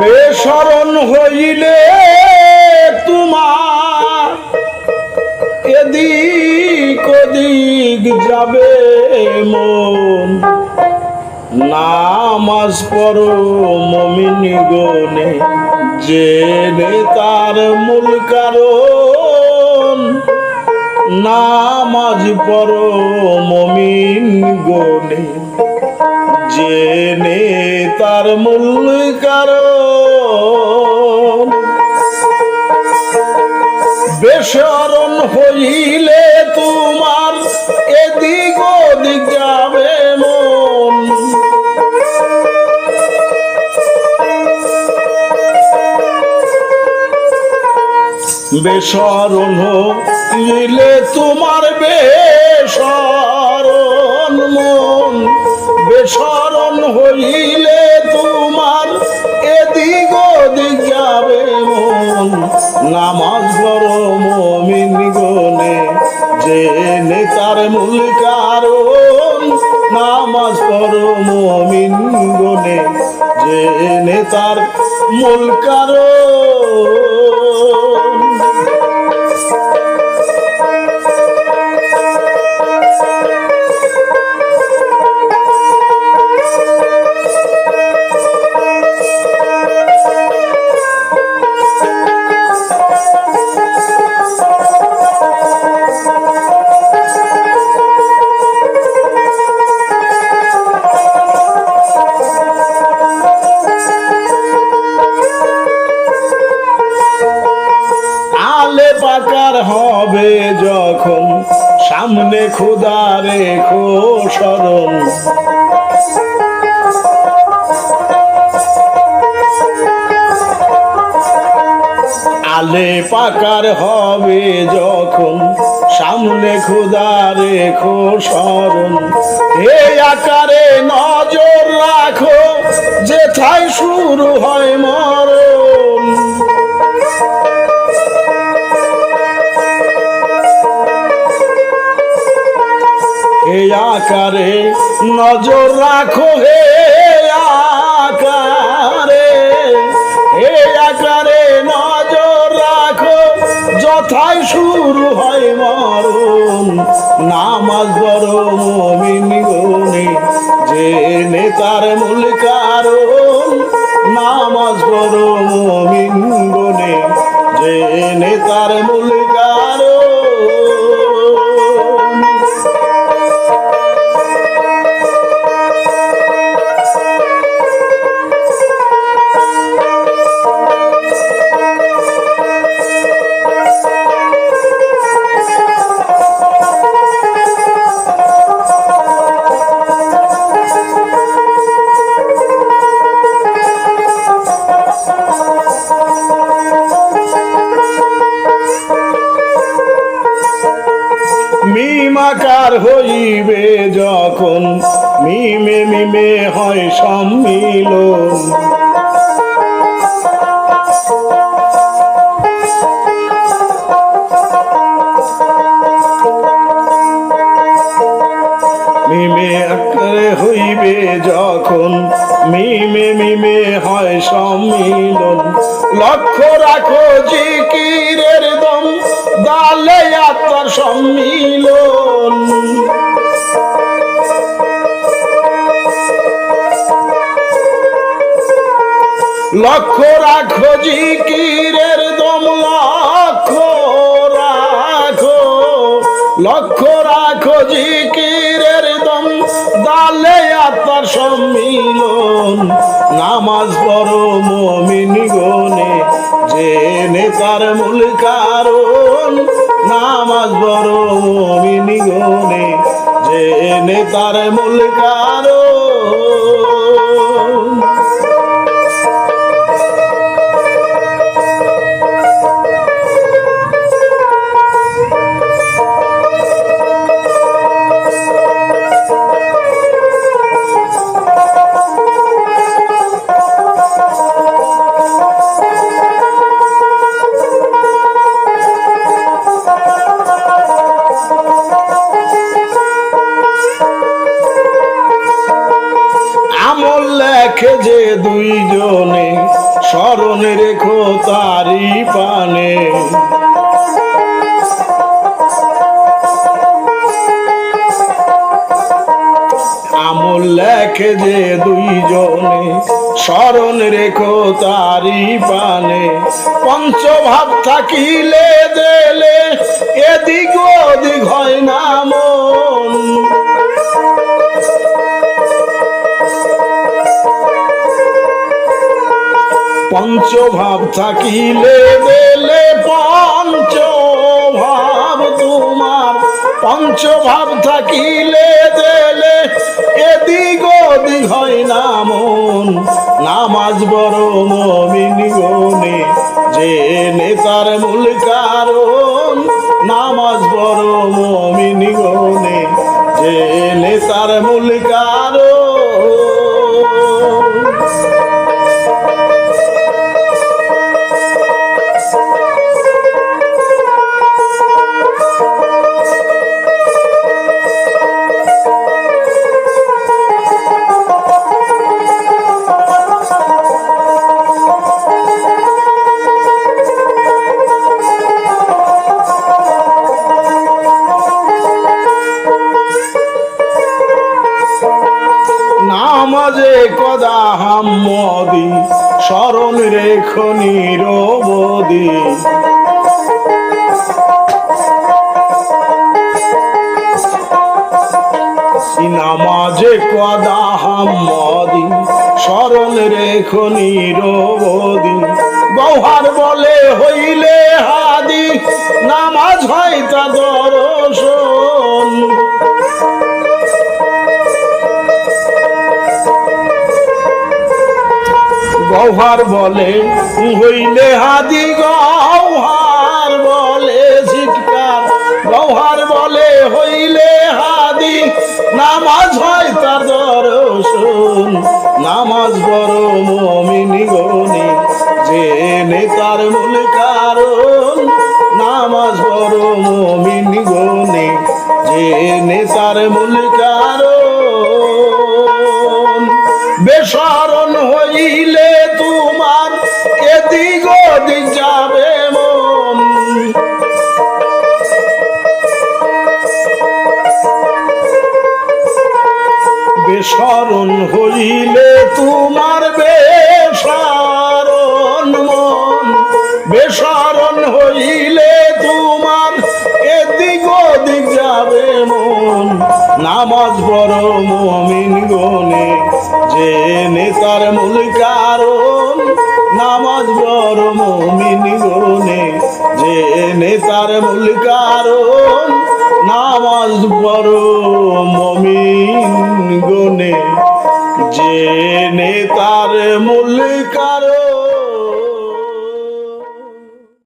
বেসরণ হইলে তোমার এদিক ওদিক যাবে মন। নামাজ পর মমিনি গনে, জেনে তার মূল কারণ। নামাজ পর মমিন গনে জেনে তার মূল কারণ। বেসরণ হইলে তোমার এদিক ওদিক যাবে মন। বেসরণ হইলে তোমার বেসরণ মন বেসরণ হইলে তোমার এদিক ওদিক যাবে মন। নামাজ বড় মমিন গনে যে নেতার মূল কারণ। নামাজ পড় মমিন গনে যে নেতার মূল কারণ। আলে হবে যখন সামনে খুদা রেখো স্মরণ আলে পাকার হবে যখন সামনে খুদা রেখো স্মরণ হে আকারে নজর রাখো, যেথায় শুরু হয় মরণ। আকারে নজর রাখো হে আকারে। হে আকারে নজর রাখো, যথায় শুরু হয় মরণ। নামাজ বড় মমিন যে নেতার মূল কারণ। নামাজ বড় মমিন যে নেতার মূল মিমাকার হইবে যখন। মিমে মিমে হয় সম্মিলন। মিমে আকারে হইবে যখন। মিমে মিমে হয় সম্মিলন। লক্ষ্য রাখো জিকিরের দম দালে আত্মার সম্মিলন। লক্ষ্য রাখো জিকিরের দম, লক্ষ্য রাখো লক্ষ্য রাখো জিকিরের দম দালে আত্মার সম্মিলন। নামাজ পড়, মমিন গনে যে নেতার মূল কারণ নামাজ বড় মমিন গনে যে নেতার মূল কারণ লেখে যে দুইজনে, স্মরণ রেখো তারি পানে। আমল লেখে যে দুইজনে, স্মরণ রেখো তারি পানে। পঞ্চভাব থাকিলে দেলে, এদিক ওদিক হয় না পঞ্চভাব থাকিলে বেলে পঞ্চভাব তোমার। পঞ্চভাব থাকিলে দেলে এদিক ওদিক হয় না মন। নামাজ বড় মমিন গনে, যে নেতার মূল কারণ। নামাজ বড় মমিন কদা হাম্মদি স্মরণ রেখো নিরবদি নামাজে কদা হাম্মদি, স্মরণ রেখো নিরবদি গৌহার বলে, হইলে হাদি, নামাজ হয় তা দর্শন। গৌহার বলে, হইলে হাদি গৌহার বলে চিৎকার গৌহার বলে, হইলে হাদি, নামাজ হয় তার দর্শন। নামাজ বড় মমিনী গনি, যে নেতার মূল কারণ। বেসরণ হইলে তোমার বেসরণ মন। বেসরণ হইলে তোমার এদিক ওদিক যাবে মন। নামাজ বড় মমিন গনে যে নেতার মূল কারণ। নামাজ বড় মমিন গনে যে নেতার মূল কারণ। নামাজ বড় মমিন যে নেতার মূল কারণ